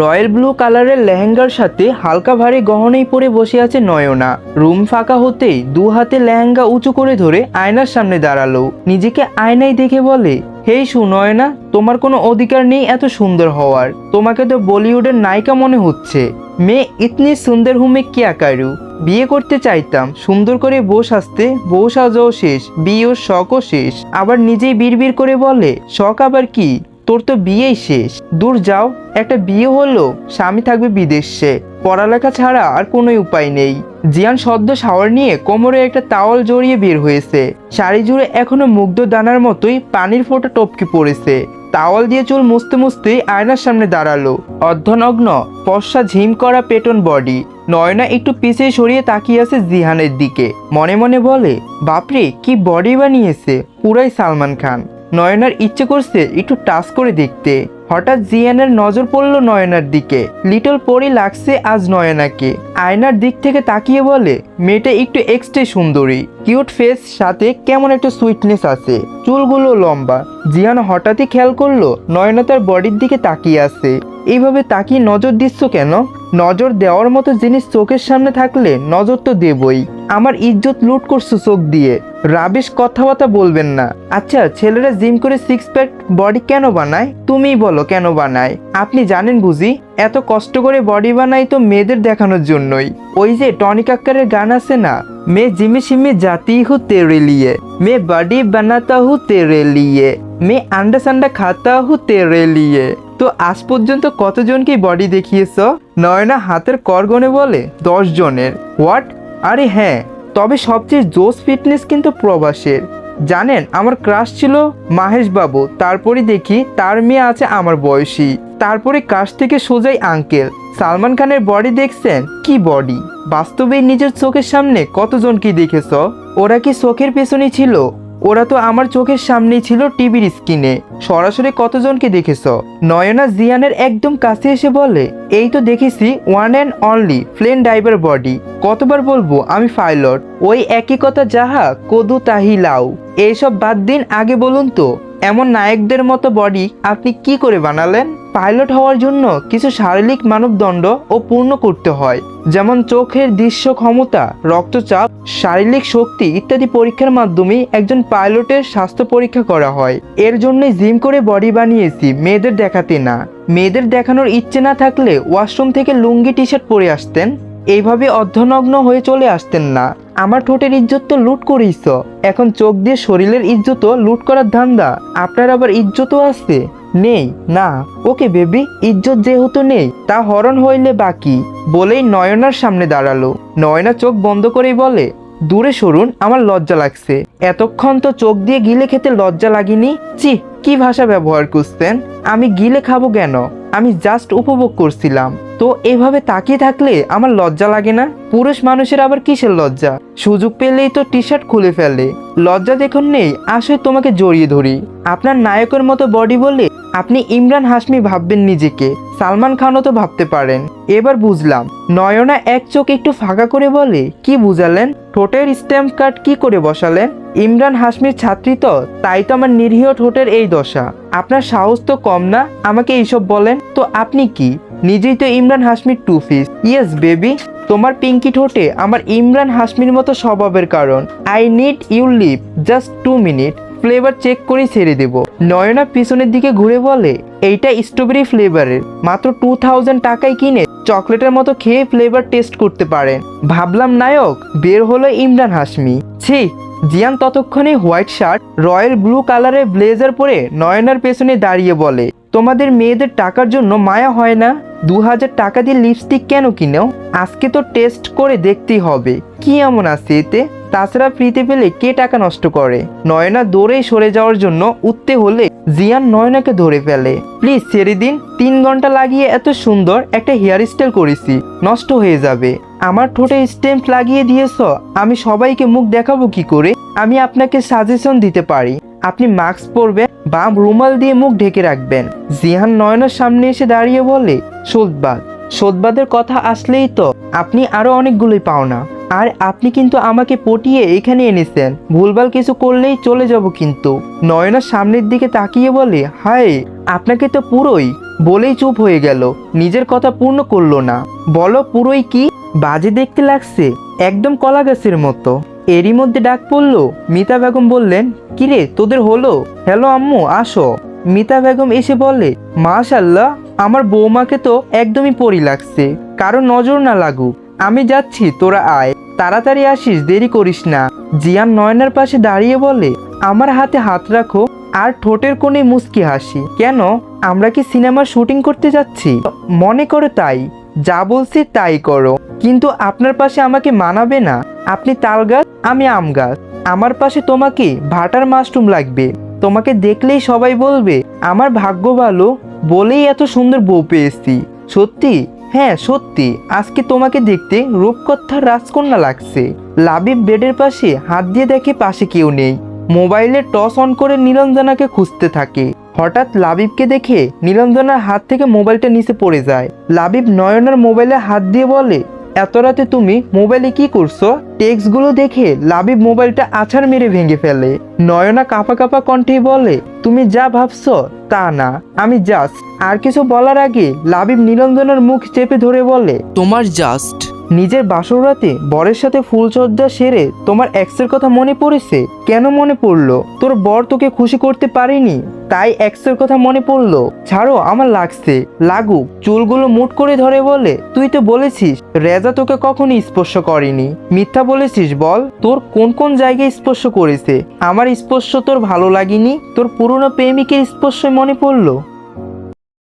Royal blue কালারের লেহেঙ্গার সাথে হালকা ভারী গহনেই পরে বসে আছে নয়না। রুম ফাঁকা হতেই দু হাতে লেহেঙ্গা উঁচু করে ধরে আয়নার সামনে দাঁড়াল। নিজেকে আয়নায় দেখে বলে, হেই সুনয়না তোমার কোনো অধিকার নেই এত সুন্দর হওয়ার। তোমাকে তো বলিউডের নায়িকা মনে হচ্ছে। মেয়ে ইতনি সুন্দর হুমে কিয়া কারু। বিয়ে করতে চাইতাম। সুন্দর করে বউ সাজতে, বউ সাজাও শেষ বিয়ের শখও শেষ। আবার নিজেই বিড়বিড় করে বলে, শখ আবার কি? তোর তো বিয়েই শেষ। দূর যাও, একটা বিয়ে হলো, স্বামী থাকবে বিদেশে। পড়ালেখা ছাড়া আর কোনো উপায় নেই। জিয়ান সদ্য শাওয়ার নিয়ে কোমরে একটা তাওয়াল জড়িয়ে বের হয়েছে। শাড়ি জুড়ে এখনও মুগ্ধ দানার মতোই পানির ফোঁটা টপকে পড়েছে। তাওয়াল দিয়ে চুল মুছতে মুছতে আয়নার সামনে দাঁড়াল। অর্ধনগ্ন পশা ঝিম করা পেটন বডি। নয়না একটু পিছিয়ে সরিয়ে তাকিয়ে আছে জিহানের দিকে। মনে মনে বলে, বাপরে, কি বডি বানিয়েছে? পুরাই সালমান খান। নয়নার ইচ্ছে করছে একটু টাচ করে দেখতে। হঠাৎ জিয়ানের নজর পড়ল নয়নার দিকে। লিটল পরি লাগছে আজ নয়নাকে। আয়নার দিক থেকে তাকিয়ে বলে, মেয়েটা একটু এক্সট্রা সুন্দরী। কিউট ফেস, সাথে কেমন একটা সুইটনেস আছে। চুলগুলো লম্বা। জিয়ান হঠাৎই খেয়াল করল, নয়না তার বডির দিকে তাকিয়ে আছে। এইভাবে তাকিয়ে নজর দিচ্ছ কেন? নজর দেওয়ার মতো জিনিস চোখের সামনে থাকলে নজর তো দেবই। আমার ইজ্জত লুট করছ চোখ দিয়ে। রাবিশ কথাবার্তা বলবেন না। আচ্ছা ছেলেরা জিম করে সিক্স প্যাক বডি কেন বানায়? তুমিই বলো কেন বানায়? আপনি জানেন বুঝি? এত কষ্ট করে বডি বানাই তো মেয়েদের দেখানোর জন্যই। ওই যে টনি কাক্কারের গান আছে না? মে জিমে সিমে জাতি হু তেরে লিয়ে। মে বডি বানাতা হু তেরে লিয়ে। মে আন্ডা সান্ডা খাতা হু তেরে লিয়ে। তো আজ পর্যন্ত কতজনকে বডি দেখিয়েছ? নয়না হাতের করগনে বলে দশ জনের হোয়াট আরে হ্যাঁ তবে সবচেয়ে জোস ফিটনেস কিন্তু প্রবাসের। জানেন, আমার ক্রাশ ছিল মাহেশ বাবু তারপরে দেখি তার মেয়ে আছে আমার বয়সী। তারপরে কাশ থেকে সোজাই আঙ্কেল সালমান খানের বডি দেখছেন? কি বডি বাস্তবে নিজের চোখের সামনে কতজন কি দেখেছ? ওরা কি চোখের পেছনে ছিল? ওরা তো আমার চোখের সামনেই ছিল টিভির স্ক্রিনে। সরাসরি কতজনকে দেখেছ? নয়না জিয়ানের একদম কাছে এসে বলে, এই তো দেখেছি one and only plane driver body কতবার বলব, আমি পাইলট ওই একই কথা, যাহা, কদু তাহি লাউ। এইসব বাদ দিন, আগে বলুন তো। এমন নায়কদের মতো বডি আপনি কি করে বানালেন? পাইলট হওয়ার জন্য কিছু শারীরিক মানবদণ্ড ও পূর্ণ করতে হয়, যেমন চোখের দৃশ্য ক্ষমতা, রক্তচাপ, শারীরিক শক্তি ইত্যাদি পরীক্ষার মাধ্যমে একজন পাইলটের স্বাস্থ্য পরীক্ষা করা হয়। এর জন্যই জিম করে বডি বানিয়েছি, মেয়েদের দেখাতে না। মেয়েদের দেখানোর ইচ্ছে না থাকলে ওয়াশরুম থেকে লুঙ্গি টি শার্ট পরে আসতেন। এইভাবে অর্ধনগ্ন হয়ে চলে আসতেন না। আমার ঠোঁটের ইজ্জত তো লুট করেইছ এখন চোখ দিয়ে শরীরের ইজ্জতও লুট করার ধান্দা। আপনার আবার ইজ্জতও আছে? নেই, না। ওকে বেবি, ইজ্জত যেহেতু নেই, তা হরণ হইলে বাকি। বলেই নয়নার সামনে দাঁড়াল। নয়না চোখ বন্ধ করেই বলে, দূরে সরুন, আমার লজ্জা লাগছে। এতক্ষণ তো চোখ দিয়ে গিলে খেতে লজ্জা লাগেনি? চি কি ভাষা ব্যবহার করছেন? আমি গিলে খাব কেন? আমি জাস্ট উপভোগ করছিলাম। তো এভাবে তাকিয়ে থাকলে আমার লজ্জা লাগে না? পুরুষ মানুষের আবার কিসের লজ্জা? সুযোগ পেলেই তো টি শার্ট খুলে ফেলে। লজ্জা দেখুন নেই, আসলে তোমাকে জড়িয়ে ধরি। আপনার নায়কের মতো বডি বলে আপনি ইমরান হাসমি ভাববেন নিজেকে। সালমান খানও তো ভাবতে পারেন। এবার বুঝলাম। নয়না এক চোখ একটু ফাঁকা করে বলে, কি বুঝালেন? ঠোঁটের স্ট্যাম্প কার্ড কি করে বসালেন? ইমরান হাসমির ছাত্রী তো, তাই তো আমার নিরীহ ঠোঁটের এই দশা। আপনার সাহস তো কম না? আমাকে এইসব বলেন। তো আপনি কি? নিজেই তো ইমরান হাসমির টু ফিস ইয়েস বেবি তোমার পিঙ্কি ঠোঁটে আমার ইমরান হাসমির মতো স্বভাবের কারণ। I need you leave just two minute flavour check করেই ছেড়ে দেব। নয়না পিছনের দিকে ঘুরে বলে, এইটা স্ট্রবেরি ফ্লেভারের মাত্র টু থাউজেন্ড টাকায় কিনে চকলেটের মতো খেয়ে ফ্লেভার টেস্ট করতে পারেন। ভাবলাম, নায়ক, বের হলো ইমরান হাসমি ছি জিয়ান ততক্ষণে হোয়াইট শার্ট রয়্যাল ব্লু কালারের ব্লেজার পরে নয়নার পেছনে দাঁড়িয়ে বলে, তোমাদের মেয়েদের টাকার জন্য মায়া হয় না? দু হাজার টাকা দিয়ে লিপস্টিক কেন কিনেও আজকে তো টেস্ট করে দেখতেই হবে। কি এমন আছে এতে? তাছাড়া ফ্রিতে পেলে কে টাকা নষ্ট করে? নয়না দৌড়েই সরে যাওয়ার জন্য উঠতে হলে জিয়ান নয়নাকে ধরে ফেলে, প্লিজ ছেড়ে দিন, তিন ঘণ্টা লাগিয়ে এত সুন্দর একটা হেয়ার স্টাইল করেছি, নষ্ট হয়ে যাবে। আমার ঠোঁটে স্টেম্প লাগিয়ে দিয়েছ, আমি সবাইকে মুখ দেখাবো কি করে? আমি আপনাকে সাজেশন দিতে পারি। আপনি মাস্ক পরবেন বা রুমাল দিয়ে মুখ ঢেকে রাখবেন। জিহান নয়নের সামনে এসে দাঁড়িয়ে বলে, সোদবাদ। সোদবাদের কথা আসলেই তো, আপনি আরও অনেকগুলোই পাওনা আর আপনি কিন্তু আমাকে পটিয়ে এখানে এনেছেন। ভুলভাল কিছু করলেই চলে যাব কিন্তু। নয়নার সামনের দিকে তাকিয়ে বলে, হায়, আপনাকে তো পুরোই। বলেই চুপ হয়ে গেল। নিজের কথা পূর্ণ করল না। বলো, পুরোই কি? বাজে দেখতে লাগছে একদম কলা গাছের মতো। এরই মধ্যে ডাক পড়ল, মিতা বেগম বললেন, কিরে, তোদের হলো? হ্যালো আম্মু, আসো। মিতা বেগম এসে বলে, মাশাল্লাহ, আমার বৌমাকে তো একদমই পরি লাগছে, কারও নজর না লাগুক। আমি যাচ্ছি, তোরা আয়, তাড়াতাড়ি আসিস, দেরি করিস না। জিয়ান নয়নার পাশে দাঁড়িয়ে বলে, আমার হাতে হাত রাখো, আর ঠোঁটের কোণে মুস্কি হাসি। কেন? আমরা কি সিনেমার শুটিং করতে যাচ্ছি? মনে করে তাই। যা বলছি তাই করো। কিন্তু আপনার পাশে আমাকে মানাবে না। আপনি তাল গাছ, আমি আম গাছ। আমার পাশে তোমাকে ভাটার মাশরুম লাগবে। তোমাকে দেখলেই সবাই বলবে, আমার ভাগ্য ভালো, বলেই এত সুন্দর বউ পেয়েছি। সত্যি? হ্যাঁ সত্যি। আজকে তোমাকে দেখতে রূপকথার রাজকন্যা লাগছে। লাবিব বেডের পাশে হাত দিয়ে দেখে পাশে কেউ নেই। মোবাইলে টস অন করে নীলঞ্জনাকে খুঁজতে থাকে। হঠাৎ লাবিবকে দেখে নীলঞ্জনার হাত থেকে মোবাইলটা নিচে পড়ে যায়। লাবিব নয়নার মোবাইলে হাত দিয়ে বলে, এত রাতে তুমি মোবাইলে কি করছ? টেক্সটগুলো দেখে লাবিব মোবাইলটা আছাড় মেরে ভেঙে ফেলে। নয়না কাঁপা কাঁপা কণ্ঠে বলে, তুমি যা ভাবছ তা না, আমি জাস্ট আর কিছু বলার আগে লাবিব নীলঞ্জনার মুখ চেপে ধরে বলে, তোমার জাস্ট নিজের বাসরাতে বরের সাথে ফুলচর্যা সেরে তোমার এক্সের কথা মনে পড়েছে? কেন মনে পড়ল? তোর বর তোকে খুশি করতে পারেনি, তাই এক্সের কথা মনে পড়ল। ছাড়ো, আমার লাগছে। লাগুক, চুলগুলো মুট করে ধরে বলে, তুই তো বলেছিস, রেজা তোকে কখনই স্পর্শ করেনি। মিথ্যা বলেছিস বল? তোর কোন কোন জায়গায় স্পর্শ করেছে? আমার স্পর্শ তোর ভালো লাগেনি? তোর পুরনো প্রেমিকের স্পর্শ মনে পড়ল?